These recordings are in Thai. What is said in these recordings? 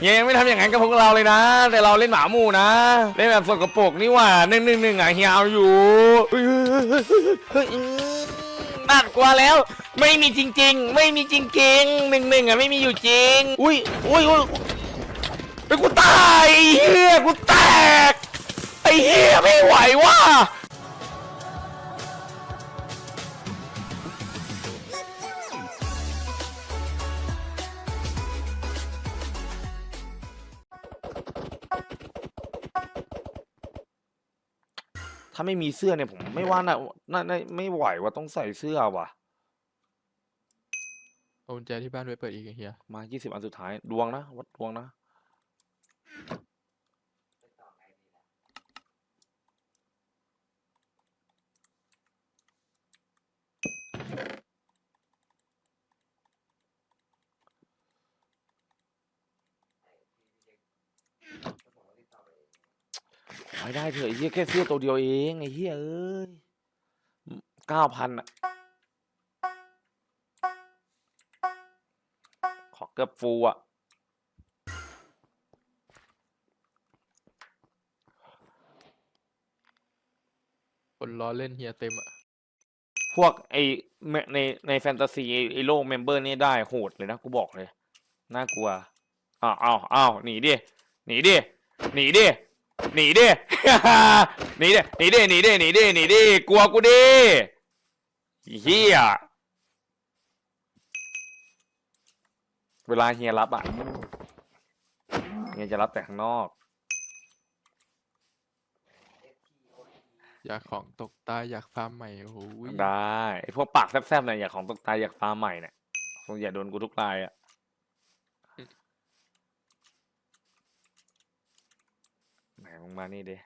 เฮียยังไม่ทำอย่างนั้นกับพวกเราเลยนะ แต่เราเล่นหมาหมู่นะ เล่นแบบสกปรกนี่หว่าหนึ่งหนึ่งหนึ่งอะเฮียเอาอยู่น่ากลัวแล้ว ไม่มีจริง ๆ ไม่มีจริงๆหนึ่งหนึ่งอะไม่มีอยู่จริง อุ้ยอุ้ยอุ้ยไอ้กูตายเฮียกูแตกไอ้เฮียไม่ไหวว่ะ ถ้าไม่มีเสื้อเนี่ยผมไม่ว่าน่าน่าน่าไม่ไหวว่าต้องใส่เสื้อว่ะ เอากุญแจที่บ้านไว้เปิดอีกไอ้เฮียมา20อันสุดท้าย ดวงนะ วัดดวงนะ ไม่ได้เถอะไอ้เหี้ยแค่เสื้อตัวเดียวเองไอ้เหี้ยเอ้ยเก้าพันอะขอเกือบฟูอะคนล้อเล่นเฮียเต็มอะพวกไอเมในในแฟนตาซีไอโลกเมมเบอร์นี่ได้โหดเลยนะกูบอกเลย น่ากลัวอ้าวอ้าวอ้าวหนีดิหนีดิหนีดิ หนีดิ หนีดิหนีดิหนีดิหนีดิหนีดิกลัวกูดิไอ้เฮียเวลาเฮียรับอะเฮียจะรับแต่ข้างนอก อยากของตกตายอยากฟาร์มใหม่โอ้โหยได้ไอ้พวกปากแซบๆเนี่ยอยากของตกตายอยากฟาร์มใหม่เนี่ยคงอย่าโดนกูทุกรายอะไหน มึงมานี่ดิ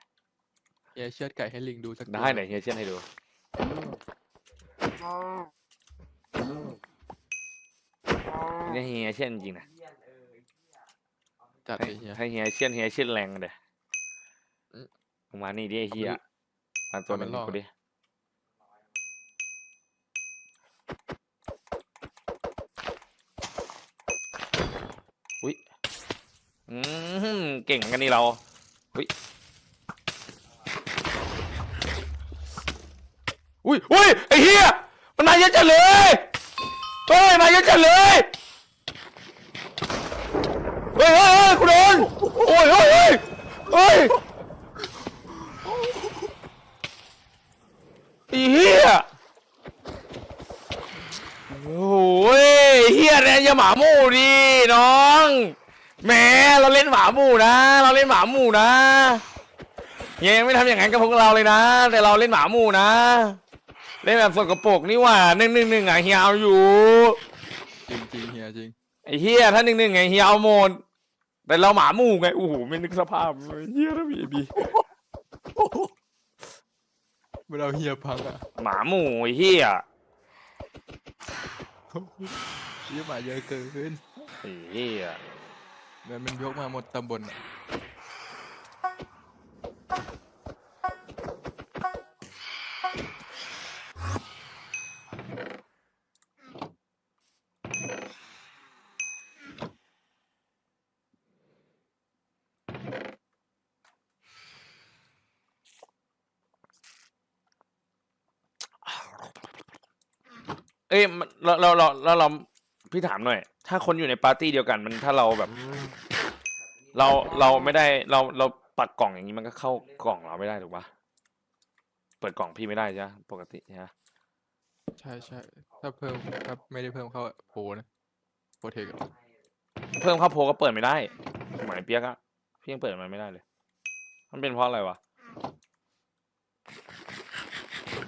เฮียเชือดไก่ให้ลิงดูสักตัวได้ไหนเฮียเช่นให้ดู เนี่ยเฮียเช่นจริงนะจัดให้เลยเฮีย ให้เฮียเช่นเฮียเช่นแรงเด้อืม มึงมานี่ดิไอ้เฮียมาตัวหนึงเอามันล่อกูดิอุ้ยอืมเก่งกันนี่เรา อุ้ยอุ้ยอุ้ยไอ้เฮียมันมาเยอะจังเลยเฮ้ยมาเยอะจังเลยเฮ้ยเฮ้ยเฮ้ยกูโดนโอ้ยเฮ้ยเฮ้ยเฮ้ยไอ้เฮียโอ้ยเฮียเนี่ยอย่าหมาหมู่ดิน้อง แหมเราเล่นหมาหมู่นะ เราเล่นหมาหมู่นะเฮียยังไม่ทำอย่างนั้นกับพวกเราเลยนะ แต่เราเล่นหมาหมู่นะ เล่นแบบสกปรกนี่หว่าหนึ่งหนึ่งหนึ่งอะเฮียเอาอยู่จริงจริงๆเฮียจริงไอ้เฮียถ้าหนึ่งหนึ่งไงเฮียเอาหมดแต่เราหมาหมู่ไงโอ้โหไม่นึกสภาพเลยเฮียถ้ามีบีเมื่อเราเฮียพังอะหมาหมู่ไอ้เฮียเฮียหมาเยอะเกินไอ้เฮีย เงินมันยกมาหมดตำบลอะเอ้ยมันเราเราเราเราเรา พี่ถามหน่อย ถ้าคนอยู่ในปาร์ตี้เดียวกันมันถ้าเราแบบ เราเราไม่ได้เราเราปักกล่องอย่างนี้มันก็เข้ากล่องเราไม่ได้ถูกปะเปิดกล่องพี่ไม่ได้ใช่ไหมปกติใช่ไหมใช่ใช่ถ้าเพิ่มถ้าไม่ได้เพิ่มเข้าโพนะโพเทคอะเพิ่มเข้าโพลก็เปิดไม่ได้หมายเปียกอะพี่ยังเปิดมันไม่ได้เลย มันเป็นเพราะอะไรวะ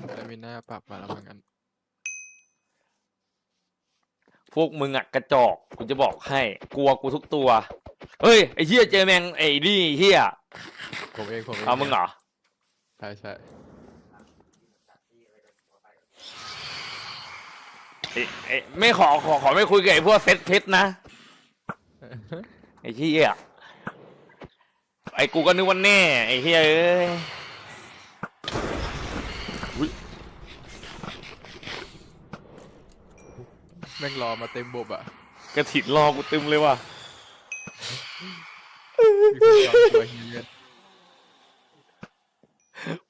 แต่มีหน้าปรับมาแล้วเหมือนกัน พวกมึงอะกระจอกกูจะบอกให้กลัวกูทุกตัว เฮ้ยไอ้เฮียเจอแมงไอ้นี่เฮียผมเองผมเองเอามึงเหรอใช่ใช่ไอ้ไอ้ไม่ขอขอขอไม่คุยกับไอ้พวกเซตเพชรนะไอ้เฮียไอ้กูก็นึกว่าแน่ไอ้เฮียเอ้ย แม่งรอมาเต็มบบอะกระถิ่นรอกูตึมเลยว่ะมีคนจองตัวเฮีย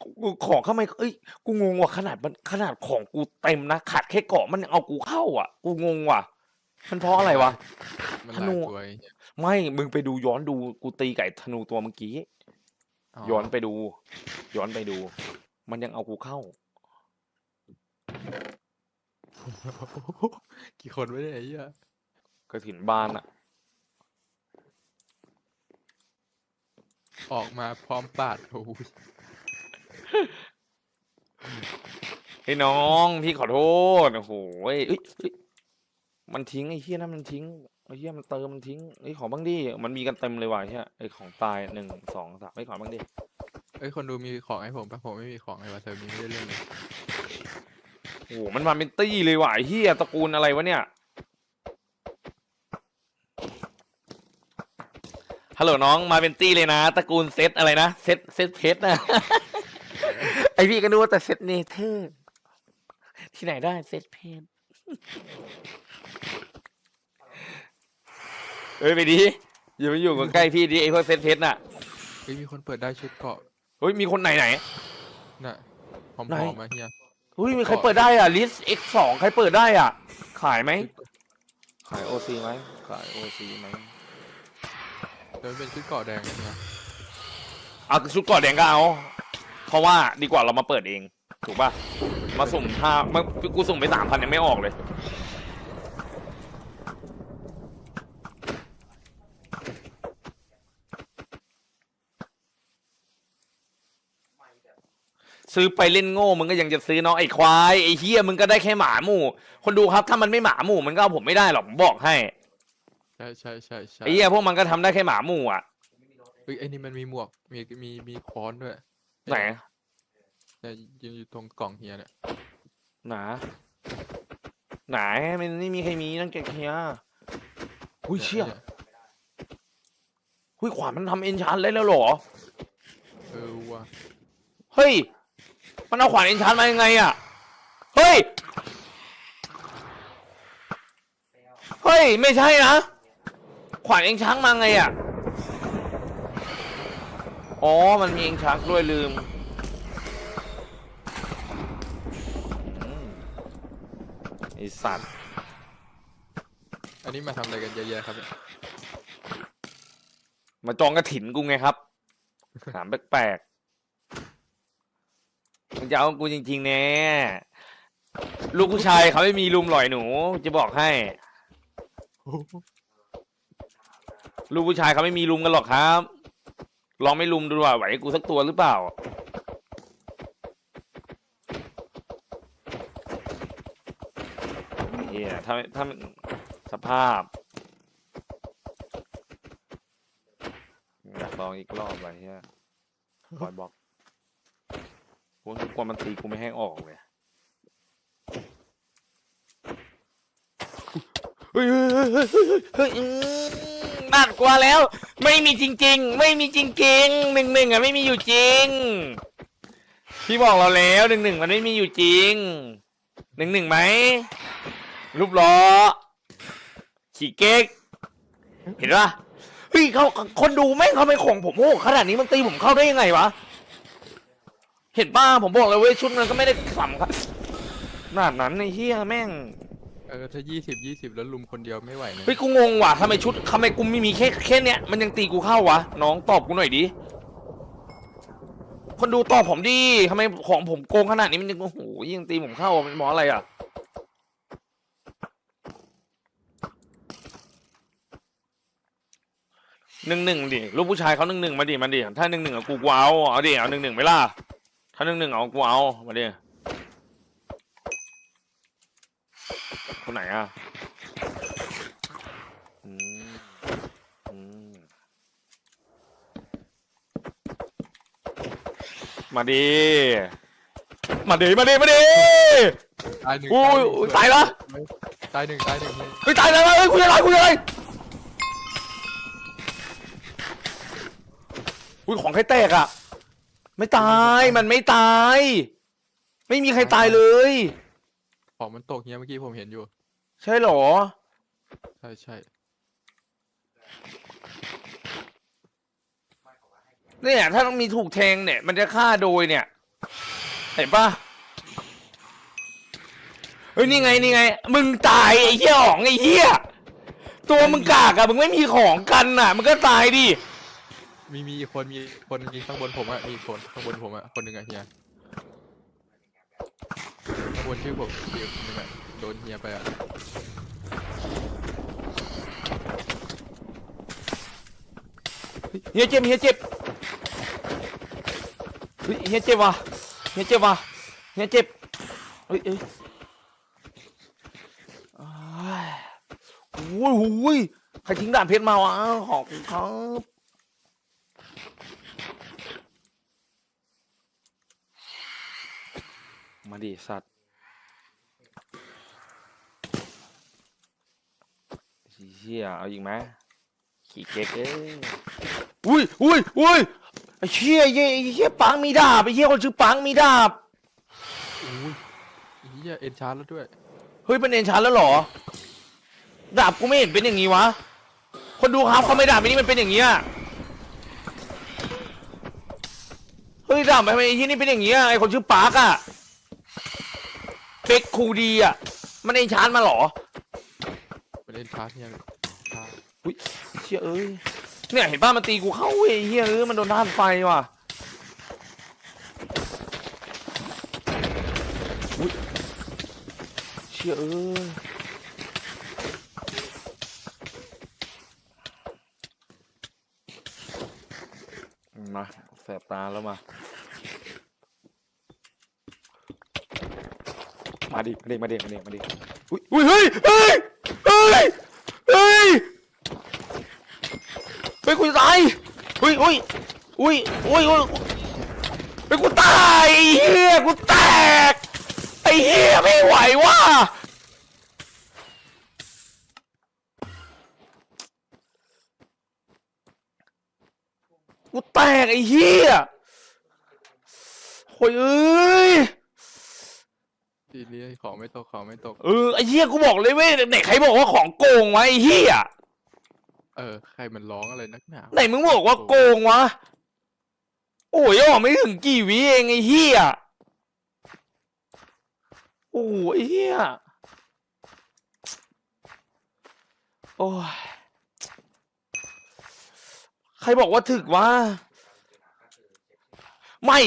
กูของเข้ามาเอ้ยกูงงว่ะขนาดมันขนาดของกูเต็มนะขาดแค่เกาะมันยังเอากูเข้าอะ กูงงว่ะ มันเพราะอะไรวะ มันธหลานูยตัวไอ้เหี้ยไม่มึงไปดูย้อนดูกูตีไก่ธนูตัวเมื่อกี้ ย้อนไปดู ย้อนไปดู มันยังเอากูเข้า กี่คนไม่ได้ไอ้เหี้ยกระถินบ้านอะออกมาพร้อมปาดโอ้ยไอ้น้องพี่ขอโทษโอ้โหเอ้ยเอ้ยเอ้ยมันทิ้งไอ้เฮี้ยนั่นมันทิ้งไอ้เฮี้ยมันเติมมันทิ้งไอ้ยขอบ้างดิมันมีกันเต็มเลยว่ะไอ้เฮี้ยไอ้ของตายหนึ่งสองสามไอ้ยขอบ้างดิ เอ้ยคนดูมีของให้ผมปะผมไม่มีของเลยวะเซิร์ฟนี้ไม่ได้เล่นเลย โอ้โหมันมาเป็นตี้เลยว่ะไอ้เฮียตระกูลอะไรวะเนี่ย ฮัลโหลน้องมาเป็นตี้เลยนะ ตระกูลเซตอะไรนะเซตเซตเพชรนะ ไอพี่ก็นึกว่าแต่เซตเนเธอร์ที่ไหนได้เซตเพชรเฮ้ยไปดิอย่าไปอยู่กับใกล้พี่ดิไอพวกเซตเพชรน่ะเฮ้ยมีคนเปิดได้ชุดเกราะเฮ้ยมีคนไหนไหน น่ะพร้อไหนมๆมาเฮีย เฮ้ยมีใครเปิดได้อะลิส X สองใครเปิดได้อะ ขายไหม ขายโอซีไหมขายโอซีไหมเดี๋ยวมันเป็นชุดเกราะแดงนะเฮียเอาชุดก่อแดงก็เอา เพราะว่าดีกว่าเรามาเปิดเอง ถูกป่ะ มาสุ่มถ้ามากูสุ่มไปสามพันยังไม่ออกเลย ซื้อไปเล่นโง่มึงก็ยังจะซื้อเนาะไอ้ควายไอ้เฮียมึงก็ได้แค่หมาหมู่ คนดูครับถ้ามันไม่หมาหมู่มันก็เอาผมไม่ได้หรอกผมบอกให้ใช่ใช่ใช่ใช่ไอ้เฮียพวกมันก็ทำได้แค่หมาหมู่อะเฮ้ยไอ้นี่มันมีหมวกมีมีมีค้อนด้วยไหนเนี่ยยืนอยู่ตรงกล่องเฮียเนี่ยหนาหนามันไม่มีใครมีนั่นแกเฮียหุ้ยเชี่ยนี่หุ้ยขวานมันทำเอนชานเลยแล้วเหรอเออว่ะเฮ้ย มันเอาขวานเอนชานมายังไงอะ เฮ้ย เฮ้ย ไม่ใช่นะ ขวานเองช้างมาไงอะ อ๋อ มันมีเองช้างด้วยลืมอืมไอสัตว์ อันนี้มาทำอะไรกันเยอะแยะครับเนี่ยมาจองกระถินกูไงครับ ถามแปลกๆ มึงจะเอากูจริงๆแน่ลูกผู้ชายเขาไม่มีลุมหล่อยหนู จะบอกให้ ลูกผู้ชายเขาไม่มีลุมกันหรอกครับ ลองไม่ลุมดูว่าไหวกูสักตัวหรือเปล่า เฮียถ้าถ้าสภาพอยากลองอีกรอบไปเฮียคอยบอก กูกลัวมันตีกูไม่ให้ออกเลยเฮ้ยเฮ้ยน่ากลัวแล้ว ไม่มีจริง ๆ ไม่มีจริงๆหนึ่งหนึ่งอะไม่มีอยู่จริง พี่บอกเราแล้วหนึ่งหนึ่งมันไม่มีอยู่จริงหนึ่งหนึ่งไหมรูปล้อขี่เก๊กเห็นปะเฮ้ยเขาคนดูแม่งเขาไม่ของผมโอ้ขนาดนี้มันตีผมเข้าได้ยังไงวะ เห็นป้าผมบอกเลยเว้ยชุดมันก็ไม่ได้สำครับขนาดนั้นไอ้เฮียแม่งเออถ้ายี่สิบยี่สิบแล้วลุมคนเดียวไม่ไหวนะเฮ้ยกูงงว่ะทำไมชุดทำไมกูไม่มีแค่แค่เนี้ยมันยังตีกูเข้าวะน้องตอบกูหน่อยดิคนดูตอบผมดิทำไมของผมโกงขนาดนี้มันยังโอ้โหยังตีผมเข้าอะมันหมออะไรอะหนึ่งหนึ่งดิลูกผู้ชายเขาหนึ่งหนึ่งมาดิมาดิถ้าหนึ่งหนึ่งเอากูกูเอาเอาดิเอาหนึ่งหนึ่งไหมล่ะ ถ้าหนึ่งหนึ่งเอากูเอามาดิคนไหนอะอืมอืมมาดิมาดิมาดิมาดิตายหนึ่งอุ้ยหนึ่งอุ้ยสวตายละตายหนึ่งตายหนึ่งเลยเฮ้ยตายแล้วเฮ้ยคุยอะไรคุยอะไรอุ้ยของใครแตกอะ ไม่ตายมันไม่ตาย ไม่มีใครตายเลย ของมันตกเฮียเมื่อกี้ผมเห็นอยู่ ใช่เหรอ ใช่ใช่เนี่ยถ้าต้องมีถูกแทงเนี่ย มันจะฆ่าโดยเนี่ย เห็นปะเฮ้ยนี่ไงนี่ไง มึงตายไอ้เหี้ยอ๋องไอ้เหี้ยตัวมึงกากอะมึงไม่มีของกันน่ะมึงก็ตายดิ มีมีอีกคนมีคนยิงข้างบนผมอะมีอีกคนข้างบนผมอะคนหนึ่งอะเฮียข้างบนชื่อผมมีคนหนึ่งอะโดนเฮียไปอะเฮียเจ็บเฮียเจ็บเฮ้ยเฮียเจ็บว่ะเฮียเจ็บว่ะเฮียเจ็บเฮ้ยเอ้ยอ้ายโอ้ยโอ้ยใครทิ้งด่านเพชรมาวะขอบคุณครับ มาดิสัตว์เฮียเอาอีกไหมขี้เก๊กเอ้ยอุ้ยอุ้ยอุ้ยไอ้เชี่ยเหี้ยไอ้เชี่ยปังมีดาบไอ้เชี่ยคนชื่อปังมีดาบอุ้ยเฮียเอ็นชาร์แล้วด้วย เฮ้ยเป็นเอ็นชานแล้วเหรอ ดาบกูไม่เห็นเป็นอย่างงี้วะ คนดูครับเขาไม่ดาบไอ้นี่มันเป็นอย่างงี้อะเฮ้ยดาบทำไมไอ้ที่นี่เป็นอย่างงี้อะไอ้คนชื่อปาร์กอะ เป็กคูดีอะมันเอ็นชานมาเหรอเป็นเอ็นชาร์เฮียชาร์เชี่ยเอ้ย เนี่ยเห็นป้ามันตีกูเข้าเว้ยไอ้เฮียเอ้ยมันโดนท่านไฟว่ะ อุ๊ยเชี่ยเอ้ย มาแสบตาแล้วมา มาดิมาดิมาดิมาดิมาดิอุ้ยอุ้ยเฮ้ยเฮ้ยเฮ้ยเฮ้ยเฮ้ยกูตายเฮ้ยเฮ้ยอุ้ยอุ้ยอุ้ยเฮ้ยกูตายเฮียกูแตกไอ้เฮียไม่ไหวว่ะกูแตกไอ้เฮียโอ้ยเอ้ย ทีนี้ของไม่ตกของไม่ตก เออไอ้เฮียกูบอกเลยเว้ยไหนใครบอกว่าของโกงวะไอ้เฮียเออ ใครมันร้องอะไรนักหนาไหนมึงบอกว่าโกงวะโอ้ยออกไม่ถึงกี่วิเองไอ้เฮียโอ้ยไอ้เฮียโอ้ยใครบอกว่าถึกวะ ไม่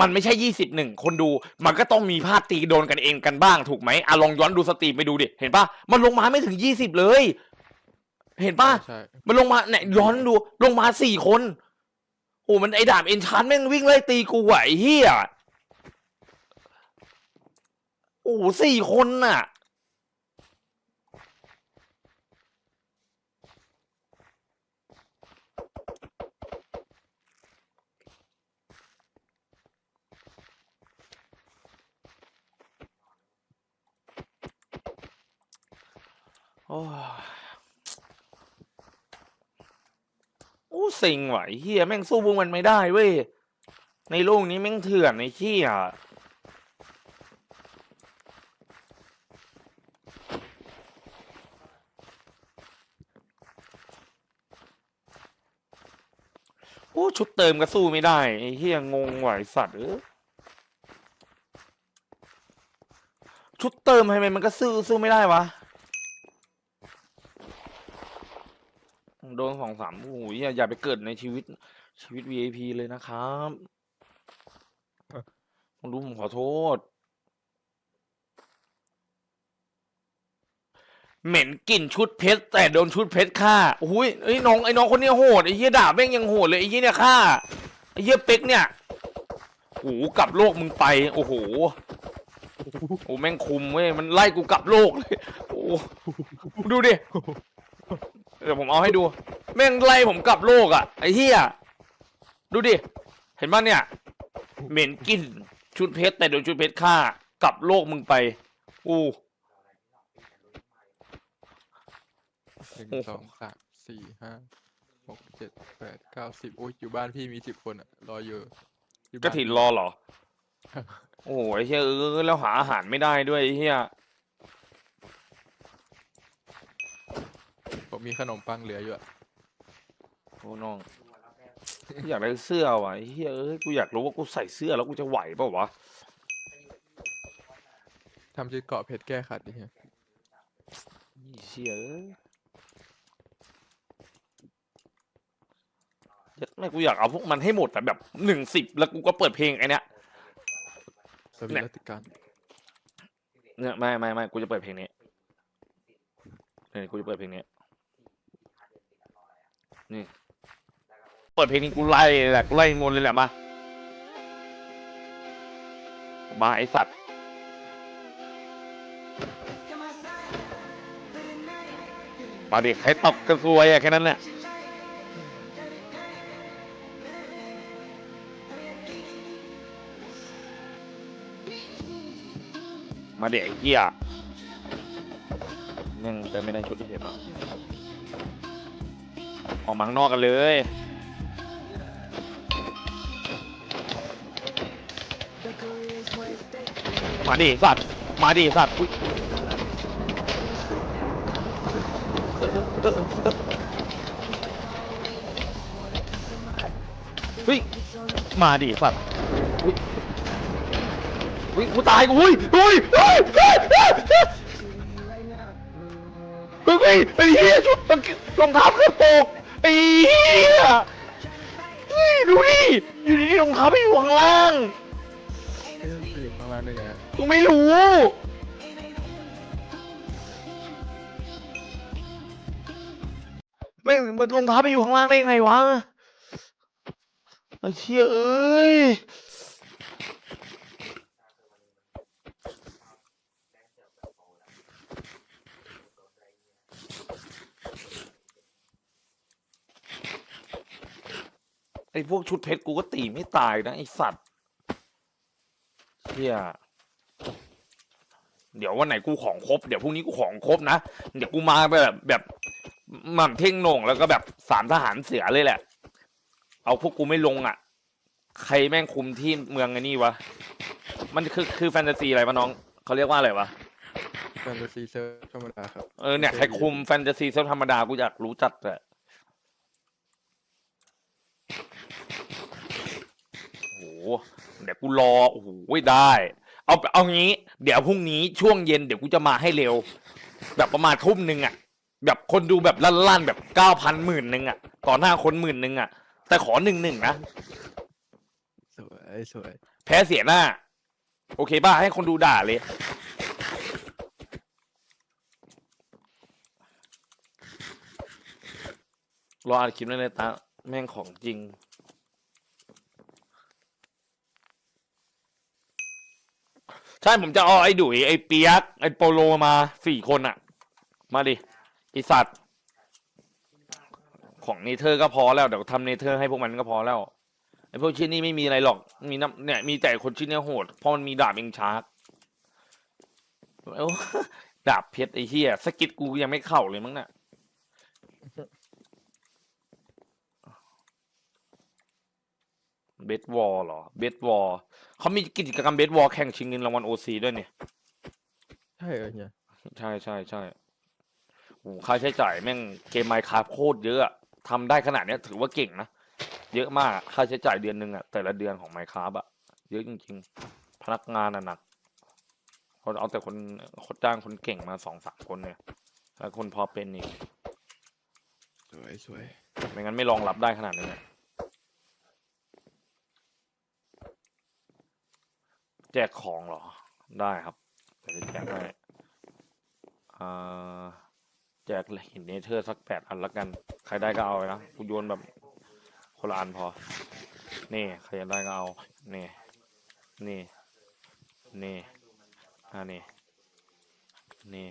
มันไม่ใช่ยี่สิบหนึ่งคนดู มันก็ต้องมีพลาดตีโดนกันเองกันบ้างถูกไหมอะลองย้อนดูสตรีมไปดูดิ เห็นปะมันลงมาไม่ถึงยี่สิบเลย เห็นปะใช่มันลงมาเนี่ยย้อนดู ลงมาสี่คน โอ้มันไอ้ดาบเอ็นชานแม่งวิ่งไล่ตีกูไหวะไอ้เฮียโอ้สี่คนน่ะ โอ้โอ้สิงไหวเฮียแม่งสู้พวกมันไม่ได้เว้ย ในโลกนี้แม่งเถื่อนไอ้เฮียโอ้ชุดเติมก็สู้ไม่ได้ไอ้เฮียงงไหวสัตว์เออชุดเติมทำไมมันก็สู้สู้ไม่ได้วะ โดนส องสามโอ้ยอย่าไปเกิดในชีวิตชีวิต VIP เลยนะครับผมรู้ผมขอโทษ เหม็นกลิ่นชุดเพชรแต่โดนชุดเพชรฆ่าโอ้ยไอ้น้องไอ้น้องคนนี้โหดไอ้เหี้ยด่าแม่งยังโหดเลยไอ้เหี้ยเนี่ยฆ่าไอ้เหี้ยเป็กเนี่ยโอ้โหกลับโลกมึงไป โอ้โหโอ้หแม่งคุมเว้ยมันไล่กูกลับโลกเลยโอ้ดูดิเดี๋ยวผมเอาให้ดู แม่งไล่ผมกลับโลกอะไอ้เหี้ยดูดิ เห็นป่ะเนี่ย เหม็นกลินชุดเพชรแต่โดนชุดเพชรฆ่ากลับโลกมึงไป อู้หนึ่งสองสามสี่ห้าหกเจ็ดแปดเก้าสิบโอ้ยอยู่บ้านพี่มีสิบคนอะรออยู่ที่กระบ้านถินรอเหรอ โอ้ยเฮียเออแล้วหาอาหารไม่ได้ด้วยไอ้เฮียผมมีขนมปังเหลืออยู่อะ โอ้น้องกูอยากได้เสื้อว่ะไอ้เฮียเอ้ยกูอยากรู้ว่ากูใส่เสื้อแล้วกูจะไหวเปล่าวะทำชุดเกาะเพชรแก้ขัดดิเฮียไอ้เชี่ยเอ้ยเหี้ยไม่กูอยากเอาพวกมันให้หมดแต่แบบหนึ่งสิบแล้วกูก็เปิดเพลงไอเนี้ย สวิเนี่ยรัติการเนี่ยไม่ไม่ไม่กูจะเปิดเพลงนี้นี่กูจะเปิดเพลงนี้ นี่ เปิดเพลงนี้กูไล่แหละกูไล่งนเลยแหละมา มาไอสัตว์มาเด็กใครตบกระซวยอะแค่นั้นแหละมาเด็กไอ้เหี้ยยังเติมไม่ได้ชุดที่เห็นหรอออกมาข้างนอกกันเลย มาดิสัตว์ มาดิสัตว์อุ๊ยเฮ้ย มาดิสัตว์อุ้ยอุ้ยกูตายกูอุ้ยอุ้ยอุ้ยอุ้ยอุ้ยอุ้ยไอ้เหี้ยชุดรองเท้าเครื่องปกไอ้เหี้ยเฮ้ยดูดิอยู่ดีๆรองเท้าไปอยู่ข้างล่าง เออยู่ข้างล่างด้ไงอะ กูไม่รู้ ไม่งมันรองเท้าไปอยู่ข้างล่างได้ยังไงวะไอ้เชี่ยเอ้ย ไอ้พวกชุดเพชรกูก็ตีไม่ตายนะไอ้สัตว์เชี่ย เดี๋ยววันไหนกูของครบเดี๋ยวพรุ่งนี้กูของครบนะเดี๋ยวกูมาแบบแบบหม่ำเท่งโหน่งแล้วก็แบบสามทหารเสือเลยแหละ เอาพวกกูไม่ลงอะ ใครแม่งคุมที่เมืองไอ้นี่วะมันคือคือแฟนตาซีอะไรวะน้องเขาเรียกว่าอะไรวะแฟนตาซีเซิร์ฟธรรมดาครับเออเนี่ยใครคุมแฟนตาซีเซลธรรมดากูอยากรู้จัดเลยโอ้โหเดี๋ยวกูรอโอ้โหได้ เอาเอางี้ เดี๋ยวพรุ่งนี้ช่วงเย็นเดี๋ยวกูจะมาให้เร็ว แบบประมาณทุ่มหนึ่งอะ แบบคนดูแบบลั่นๆแบบเก้าพันหมื่นหนึ่งอะก่อนหน้าคนหมื่นหนึ่งอะ แต่ขอหนึ่งหนึ่งนะ สวยสวยแพ้เสียหน้า โอเคป่ะ ให้คนดูด่าเลย รออ่านคลิปนั่นเลยตาแม่งของจริง ใช่ผมจะเอาไอ้ดุยไอ้เปียก ไอ้โปโลมาสี่คนอะมาดิไอสัตว์ ของเนเธอร์ก็พอแล้ว เดี๋ยวทำเนเธอร์ให้พวกมันก็พอแล้ว ไอ้พวกชิ้นนี้ไม่มีอะไรหรอก มีน้ำเนี่ยมีแต่คนชิ้นนี้โหด เพราะมันมีดาบเองชาร์กเอ้าดาบเพชรไอ้เหี้ยสกิดกูยังไม่เข้าเลยมั้งน่ะ เบสวอลเหรอเบสวอลเขามีกิจกรรมเบสวอลแข่งชิงเงินรางวัลโอซีด้วยเนี่ยใช่เหรอเฮียใช่ใช่ใช่โอ้ค่าใช้จ่ายแม่งเกมไมค์คราฟโคตรเยอะอะทำได้ขนาดเนี้ยถือว่าเก่งนะ เยอะมากอะค่าใช้จ่ายเดือนหนึ่งอะแต่ละเดือนของไมค์คราฟอะเยอะจริง ๆ พนักงานอะหนักเขาเอาแต่คนเขาจ้างคนเก่งมาสองสามคนเนี่ยแล้วคนพอเป็นอีกสวยสวยไม่งั้นไม่รองรับได้ขนาดนี้นอะแจกของเหรอ ได้ครับเดี๋ยวจะแจกให้แจกหินเนเธอร์สักแปดอันละกัน ใครได้ก็เอาเลยนะกูโยนแบบคนละอันพอ นี่ ใครอยากได้ก็เอา นี่ นี่ นี่อ่านี่ นี่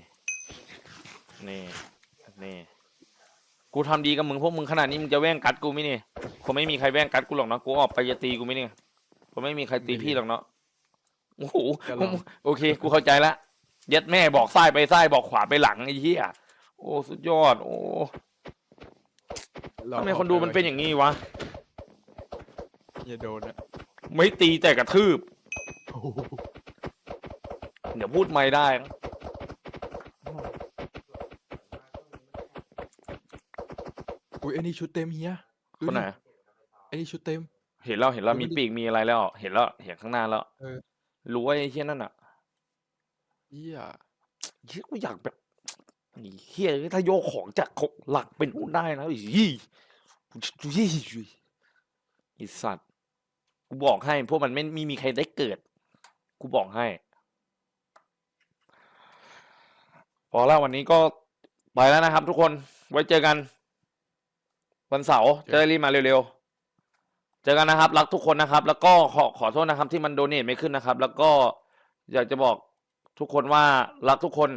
นี่ นี่ กูทำดีกับมึงพวกมึงขนาดนี้มึงจะแว่งกัดกูไหมนี่คงไม่มีใครแว่งกัดกูหรอกเนาะกูออกไปจะตีกูไหมเนี่ยคงไม่มีใครตีพี่หรอกเนาะ โอ้โหโอเค กูเข้าใจละเย็ดแม่บอกซ้ายไปซ้ายบอกขวาไปหลังไอ้เหี้ยโอ้สุดยอด โอ้ลองทำไมออกคนดูมันเป็นอย่างนี้วะอย่าโดนอะไม่ตีแต่กระทืบโอ้โหเดี๋ยวพูดไม่ได้นะอุ้ยอันนี้ชุดเต็มเฮียดูคนไหนดิไอ้นี่ชุดเต็ม เห็นแล้วเห็นแล้วยังไม่มีได้ปีกมีอะไรแล้ว เห็นแล้วเห็นข้างหน้าแล้วเออ รู้ว่าไอ้เฮี้ยนั่นอะเหี้ยเฮี้ยกูอยากแบบไอ้เฮี้ยถ้าโยกของจากของหลักเป็นนู่นได้นะไอ้ยี่ยี่ไอีสัตว์กูบอกให้ พวกมันไม่ไม่มีใครได้เกิด กูบอกให้ พอแล้ววันนี้ก็ไปแล้วนะครับทุกคนไว้เจอกัน วันเสาร์จะได้รีบมาเร็วๆเจอกันนะครับ รักทุกคนนะครับ แล้วก็ขอขอโทษนะครับที่มันโดเนทไม่ขึ้นนะครับ แล้วก็อยากจะบอกทุกคนว่ารักทุกคน